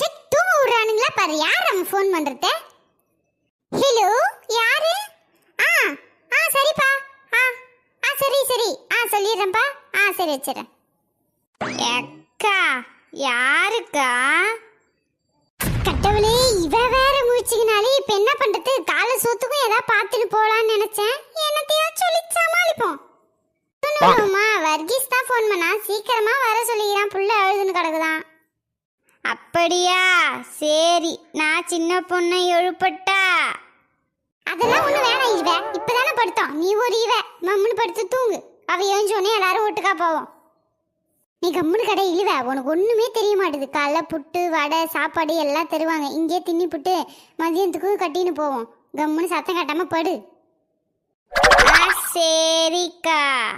Check தூங்க பாரு யார் நம்ம ஃபோன் பண்றது? ஹலோ யாரு? ஆ ஆ சரிப்பா. ஆ ஆ சரி சரி. ஆ சொல்லிடுறேன்ப்பா. ஆ சரி வச்சிடறேன். அக்கா யாருக்கா? கட்டவளே இவ வேற முடிச்சுக்கினாலே இப்போ என்ன பண்றது? காலை சொத்துக்கும் ஏதாவது பார்த்துட்டு போலான்னு நினைச்சேன். ஃபோன் பண்ணா சீக்கிரமா வர சொல்லிக்கிறான். புள்ள அழுதுன்னு கிடக்குதான். அப்படியா? சரி நான் சின்ன பொண்ணை எழுப்பட்டா. அதெல்லாம் ஒண்ணு வேணாம் இவ. இப்பதானே படுத்தோம். நீ ஒரு இவ. மம்முன்னு படுத்து தூங்கு. அவ எழுஞ்சோடனே எல்லாரும் ஒட்டுக்கா போவோம். நீ கம்முன்னு கடை இழுவ. உனக்கு ஒண்ணுமே தெரிய மாட்டுது. காலைல புட்டு வடை சாப்பாடு எல்லாம் தருவாங்க. இங்கே தின்னி புட்டு மதியத்துக்கு கட்டின்னு போவோம். கம்முன்னு சத்தம் கட்டாம படு. ஆ, சரிக்கா.